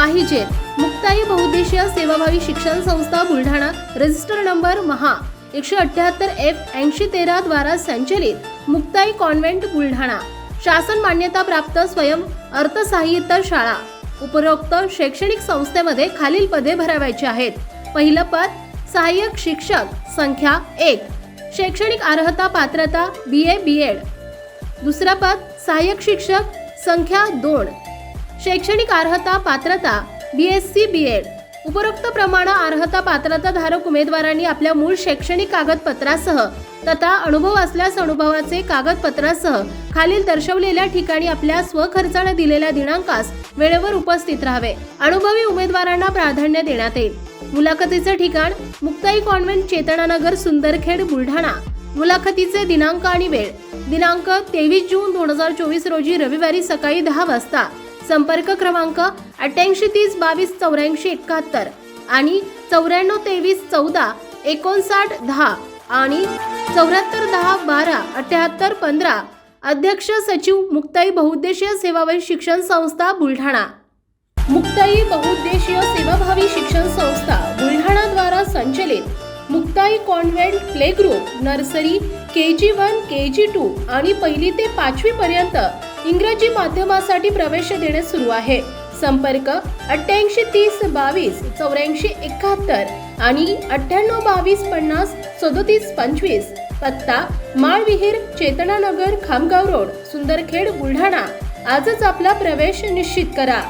पाहिजेत मुक्ताई बहुद्देशीय सेवाभावी शिक्षण संस्था बुलढाणा. रजिस्टर नंबर महा. एकशे अठ्याहत्तर एफ ऐंशी तेरा द्वारा संचलित मुक्ताई कॉन्व्हेंट बुलढाणा. शासन मान्यता प्राप्त स्वयं अर्थसाहित्य शाळा. उपरोक्त शैक्षणिक संस्थेमध्ये खालील पदे भरावायची आहेत. पहिलं पद सहाय्यक शिक्षक संख्या एक. शैक्षणिक अर्हता पात्रता बी ए बी एड दुसरा पद सहाय्यक शिक्षक संख्या दोन. शैक्षणिक अर्हता पात्रता B S C B Ed उपरोक्त प्रमाण अर्हता पात्रता धारक उमेदवारांनी आपल्या मूळ शैक्षणिक कागदपत्रासह तथा अनुभव असल्यास अनुभवाचे कागदपत्रासह खालील दर्शवलेल्या ठिकाणी आपल्या स्वखर्चाने दिलेल्या दिनांकास वेळेवर उपस्थित राहावे. अनुभवी उमेदवारांना प्राधान्य देण्यात येईल. मुलाखतीचे ठिकाण मुक्ताई कॉन्व्हेंट चेतनानगर सुंदरखेड बुलढाणा. मुलाखतीचे दिनांक आणि वेळ. दिनांक तेवीस जून दोन हजार चोवीस रोजी रविवारी सकाळी दहा वाजता. संपर्क क्रमांक अठ्ठ्याऐंशी तीस बावीस चौऱ्याऐंशी एकाहत्तर आणि चौऱ्याण्णव तेवीस चौदा एकोणसाठ दहा आणि चौऱ्याहत्तर दहा बारा अठ्याहत्तर पंधरा. अध्यक्ष सचिव मुक्ताई बहुउद्देशीय सेवाभावी शिक्षण संस्था बुलढाणा. मुक्ताई बहुउद्देशीय सेवाभावी शिक्षण संस्था बुलढाणाद्वारा संचलित Muktai convent play group nursery K G one K G two आणि पहिली ते पाचवी पर्यंत इंग्रजी माध्यमासाठी प्रवेश देणे सुरू आहे. संपर्क अठ्ठ्याऐंशी तीस बावीस चौऱ्याऐंशी एकाहत्तर आणि अठ्ठ्याण्णव बावीस पन्नास सदोतीस पंचवीस पत्ता माळविहीर चेतनानगर खामगाव रोड सुंदरखेड बुलढाणा. आजच आपला प्रवेश निश्चित करा.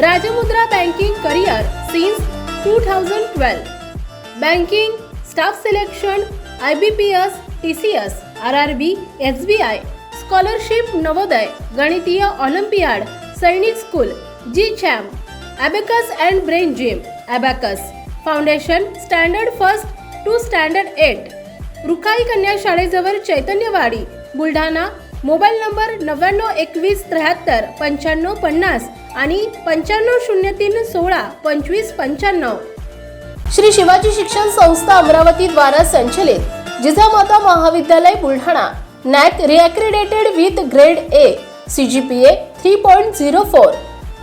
Rajmudra banking career since two thousand twelve. Banking staff selection I B P S T C S R R B S B I. Scholarship Navodaya गणितीय olympiad Sainik school G cham abacus and brain gym abacus foundation standard first to standard eight Rukhai कन्या शाळेजवळ Chaitanyawadi Buldhana mobile number नव्याण्णव एकवीस त्र्याहत्तर पंच्याण्णव पन्नास आणि पंच्याण्णव शून्य तीन सोळा पंचवीस पंच्याण्णव. श्री शिवाजी शिक्षण संस्था अमरावती द्वारा संचलित Jijamata Mahavidyalaya Buldhana NAAC reaccredited with grade A C G P A three point zero four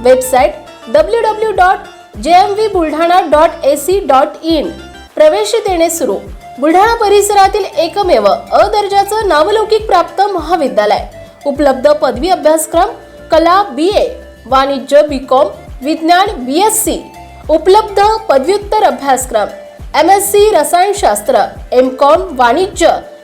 website W W dot J M V Buldhana dot A C dot in प्रवेश देणे सुरू. बुलढाणा परिसरातील एकमेव अ दर्जाचं नावलौकिक प्राप्त महाविद्यालय. उपलब्ध पदवी अभ्यासक्रम कला बी ए वाणिज्य बी कॉम विज्ञान बी एस सी उपलब्ध पदव्युत्तर अभ्यासक्रम एम एस सी रसायनशास्त्र एम कॉम वाणिज्य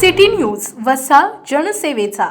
सिटी न्यूज वसा जनसेवेचा.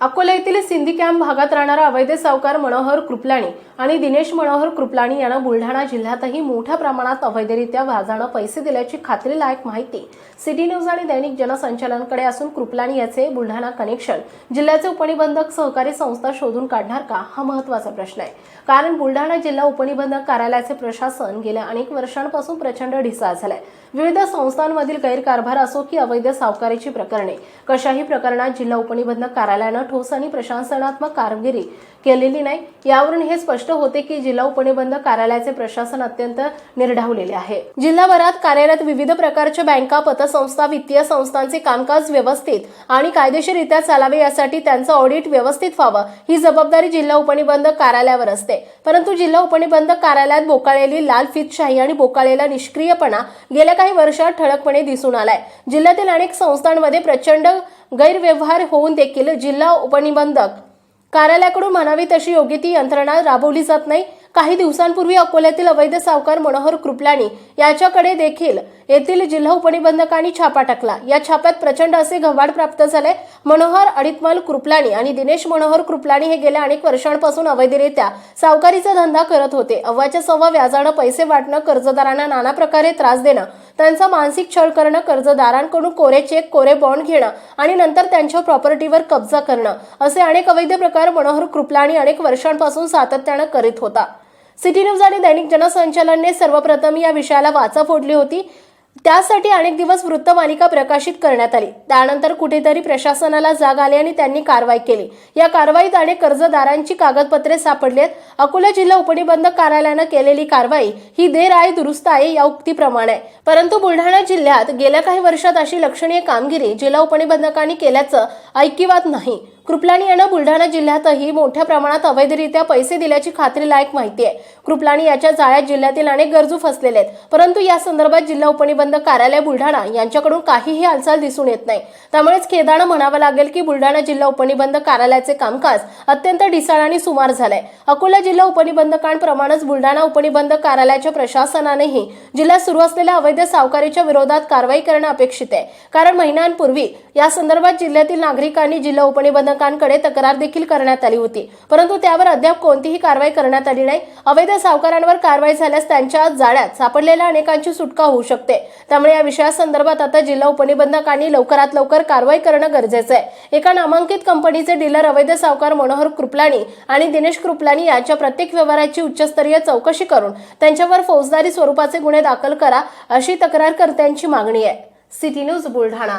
अकोला येथील सिंधी कॅम्प भागात राहणारा अवैध सावकार मनोहर कृपलाणी आणि दिनेश मनोहर कृपलाणी यांना बुलढाणा जिल्ह्यातही मोठ्या प्रमाणात अवैधरित्या व्याजानं पैसे दिल्याची खात्रीलायक माहिती सिटी न्यूज आणि दैनिक जनसंचालनकडे असून कृपलाणी याचे बुलढाणा कनेक्शन जिल्ह्याचे उपनिबंधक सहकारी संस्था शोधून काढणार का हा महत्त्वाचा प्रश्न आहे. कारण बुलढाणा जिल्हा उपनिबंधक कार्यालयाचे प्रशासन गेल्या अनेक वर्षांपासून प्रचंड ढिसाळ झालाय. विविध संस्थांमधील गैरकारभार असो की अवैध सावकारीची प्रकरणे कशाही प्रकरणात जिल्हा उपनिबंधक कार्यालयानं ठोस आणि प्रशासनात्मक कामगिरी केलेली नाही यावरून हे स्पष्ट होते की जिल्हा उपनिबंधक कार्यालयाचे प्रशासन अत्यंत निर्ढावलेले आहे. जिल्हाभरात कार्यरत विविध प्रकारच्या बँका पतसंस्था वित्तीय संस्थांचे कामकाज व्यवस्थित आणि कायदेशीररित्या चालावे यासाठी त्यांचं ऑडिट व्यवस्थित व्हावं ही जबाबदारी जिल्हा उपनिबंधक कार्यालयावर असते. परंतु जिल्हा उपनिबंधक कार्यालयात बोकाळलेली लाल फितशाही आणि बोकाळलेला निष्क्रियपणा गेल्या काही वर्षात ठळकपणे दिसून आलाय. जिल्ह्यातील अनेक संस्थांमध्ये प्रचंड गैरव्यवहार होऊन देखील जिल्हा उपनिबंधक कार्यालयाकडून म्हणावी तशी योग्य ती यंत्रणा राबवली जात नाही. काही दिवसांपूर्वी अकोल्यातील अवैध सावकार मनोहर कृपलानी याच्याकडे देखील येथील जिल्हा उपनिबंधकांनी छापा टाकला. या छाप्यात प्रचंड असे गव्हाड प्राप्त झाले. मनोहर अडितमल कृपलानी आणि दिनेश मनोहर कृपलानी हे गेल्या अनेक वर्षांपासून अवैधरित्या सावकारीचा धंदा करत होते. अव्वाच्या सव्वा व्याजानं पैसे वाटणं कर्जदारांना नाना प्रकारे त्रास देणं त्यांचा मानसिक छळ करणं कर्जदारांकडून कोरे चेक कोरे बॉन्ड घेणं आणि नंतर त्यांच्या प्रॉपर्टीवर कब्जा करणं असे अनेक अवैध प्रकार मनोहर कृपलानी अनेक वर्षांपासून सातत्यानं करीत होता. सिटी न्यूज आणि दैनिक जनसंचालनने सर्वप्रथम या विषयाला वाचा फोडली होती. त्यासाठी अनेक दिवस वृत्तमालिका प्रकाशित करण्यात आली. त्यानंतर कुठेतरी प्रशासनाला जाग आली आणि त्यांनी कारवाई केली. या कारवाईत अनेक कर्जदारांची कागदपत्रे सापडली आहेत अकोला जिल्हा उपनिबंधक कार्यालयानं केलेली कारवाई ही देर आहे दुरुस्त आहे या उक्तीप्रमाणे. आहे. परंतु बुलढाणा जिल्ह्यात गेल्या काही वर्षात अशी लक्षणीय कामगिरी जिल्हा उपनिबंधकांनी केल्याचं ऐकिवात नाही. कृपलानी यांना बुलढाणा जिल्ह्यातही मोठ्या प्रमाणात अवैधरित्या पैसे दिल्याची खात्रीलायक माहिती आहे. कृपलानी याच्या जाळ्यात जिल्ह्यातील अनेक गरजू फसलेले आहेत. परंतु या संदर्भात जिल्हा उपनिबंधक कार्यालय बुलढाणा यांच्याकडून काहीही हालचाल दिसून येत नाही. त्यामुळेच खेदानं म्हणावं लागेल की बुलढाणा जिल्हा उपनिबंधक कार्यालयाचे कामकाज अत्यंत ढिसाळ आणि सुमार झालंय. अकोला जिल्हा उपनिबंधकांप्रमाणेच बुलढाणा उपनिबंधक कार्यालयाच्या प्रशासनानेही जिल्ह्यात सुरू असलेल्या अवैध सावकारीच्या विरोधात कारवाई करणं अपेक्षित आहे. कारण महिन्यांपूर्वी या संदर्भात जिल्ह्यातील नागरिकांनी जिल्हा उपनिबंधकांकडे तक्रार देखील करण्यात आली होती. परंतु त्यावर अद्याप कोणतीही कारवाई करण्यात आली नाही. अवैध सावकारांवर कारवाई झाल्यास त्यांच्या जाळ्यात सापडलेल्या अनेकांची सुटका होऊ शकते. त्यामुळे या विषयासंदर्भात आता जिल्हा उपनिबंधकांनी लवकरात लवकर कारवाई करणं गरजेचं आहे. एका नामांकित कंपनीचे डीलर अवैध सावकार मनोहर कृपलानी आणि दिनेश कृपलानी यांच्या प्रत्येक व्यवहाराची उच्चस्तरीय चौकशी करून त्यांच्यावर फौजदारी स्वरूपाचे गुन्हे दाखल करा अशी तक्रारकर्त्यांची मागणी आहे. City news Buldhana.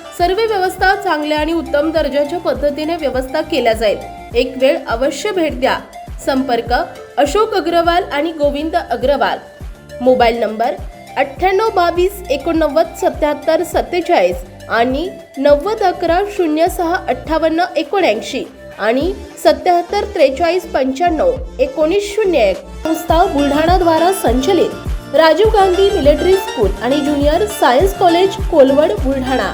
सर्व व्यवस्था चांगल्या आणि उत्तम दर्जाच्या पद्धतीने व्यवस्था केल्या जाईल. एक वेळ अवश्य भेट द्या. संपर्क अशोक अग्रवाल आणि गोविंद अग्रवाल. मोबाईल नंबर अठ्ठ्याण्णव बावीस एकोणनव्वद सत्याहत्तर सत्तेचाळीस आणि नव्वद अकरा शून्य सहा अठ्ठावन्न एकोणऐंशी आणि सत्याहत्तर त्रेचाळीस पंच्याण्णव एकोणीस शून्य एक. संस्था बुलढाणाद्वारा संचलित राजीव गांधी मिलिटरी स्कूल आणि junior science college Kolwad Buldhana.